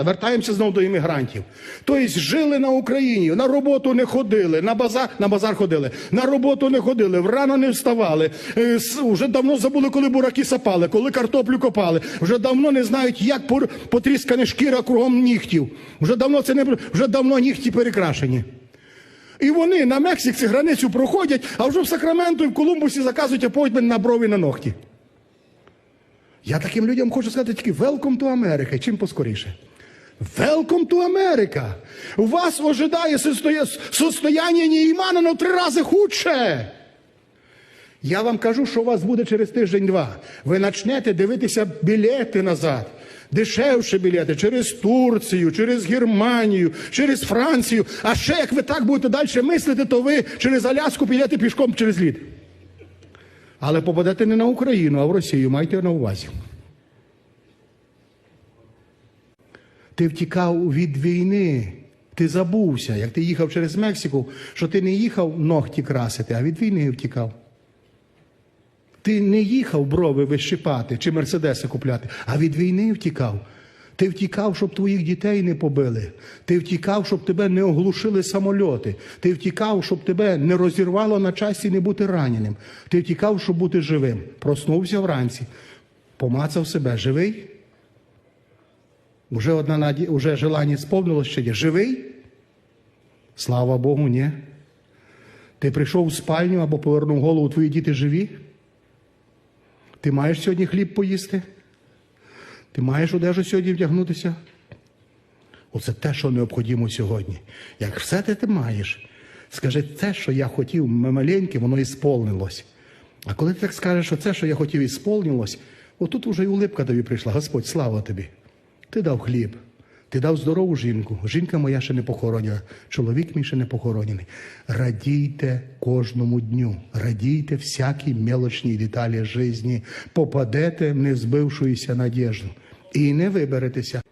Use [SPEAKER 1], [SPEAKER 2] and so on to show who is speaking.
[SPEAKER 1] Та вертаємося знову до іммігрантів. Тобто жили на Україні, на роботу не ходили, на базар, на базар ходили, на роботу не ходили, рано не вставали. е, Вже давно забули, коли бураки сапали, коли картоплю копали. Вже давно не знають, як потріскана шкіра кругом нігтів. Вже давно це не вже давно нігті перекрашені. І вони на Мексиці границю проходять, а вже в Сакраменто і в Колумбусі заказують апойтмент на брові на ногті. Я таким людям хочу сказати тільки welcome to America, чим поскоріше. Welcome to America. Вас ожидає состоя- состояние Неймана, но три рази худше. Я вам кажу, що у вас буде через тиждень-два. Ви почнете дивитися білети назад. Дешевше білети через Турцію, через Германію, через Францію. А ще як ви так будете далі мислити, то ви через Аляску підете пішком через лід. Але попадете не на Україну, а в Росію. Майте на увазі. Ти втікав від війни. Ти забувся, як ти їхав через Мексику, що ти не їхав ногті красити, а від війни втікав. Ти не їхав брови вищипати чи мерседеси купляти, а від війни втікав. Ти втікав, щоб твоїх дітей не побили. Ти втікав, щоб тебе не оглушили самольоти. Ти втікав, щоб тебе не розірвало на часі не бути раненим. Ти втікав, щоб бути живим. Проснувся вранці, помацав себе. Живий? Уже одна наді... уже желання сповнилось ще є. Живий? Слава Богу, ні. Ти прийшов у спальню або повернув голову, твої діти живі? Ти маєш сьогодні хліб поїсти? Ти маєш одежу сьогодні вдягнутися? Оце те, що необхідно сьогодні. Як все те ти маєш, скажи, те, що я хотів маленьке, воно ісполнилось. А коли ти так скажеш, що це, що я хотів, ісполнилось, отут уже і улипка тобі прийшла. Господь, слава тобі. Ти дав хліб, ти дав здорову жінку. Жінка моя ще не похоронена, чоловік мій ще не похоронений. Радійте кожному дню, радійте всякій мелочній деталі житті, попадете в незбившуюся надіжду і не виберетеся.